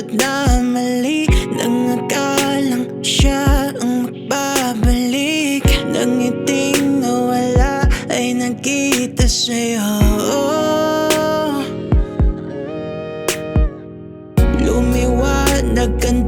Pagod na mali Nang akalang siya ang magbabalik. Nang ngiting nawala ay nagkita sa'yo. Lumiwanag ang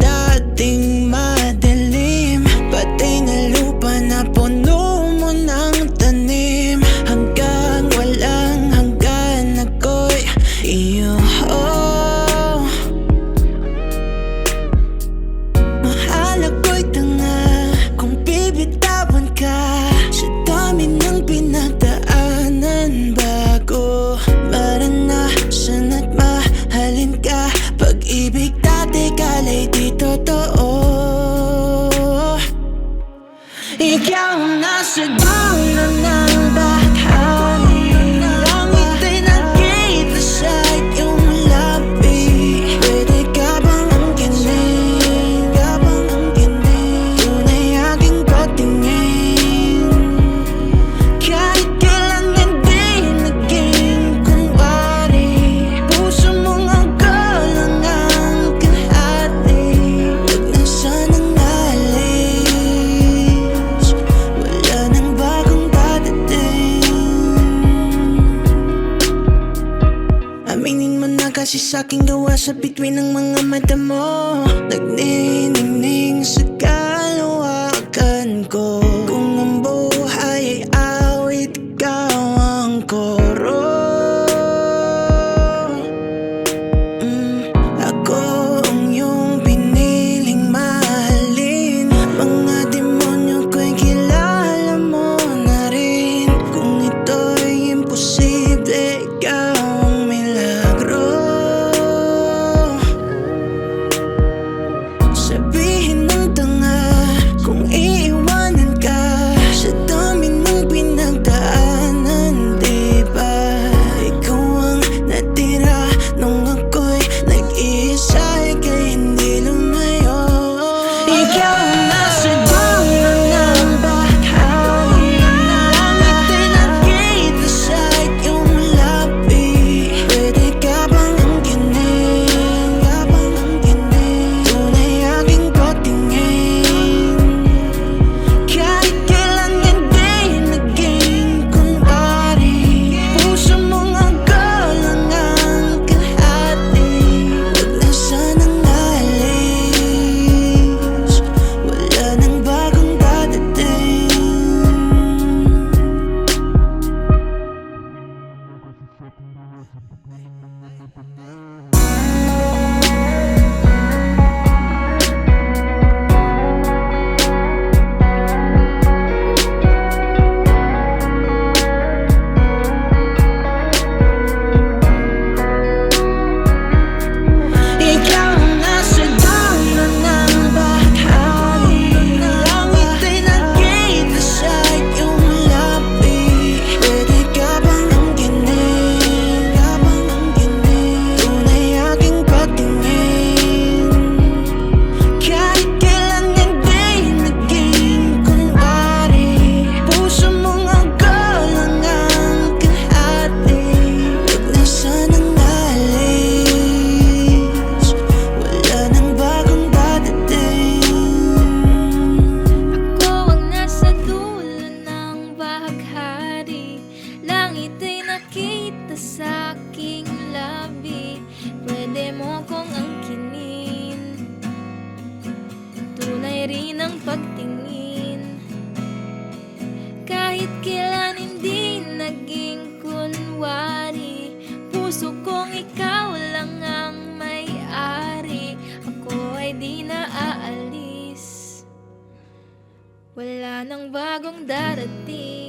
should kasi sa'king gawa sa between ng mga mata mo. Nagniningning sa kalawakan ko. Kahit kailan hindi naging kunwari? Puso kong ikaw lang ang may-ari. Ako ay di na aalis Wala nang bagong darating.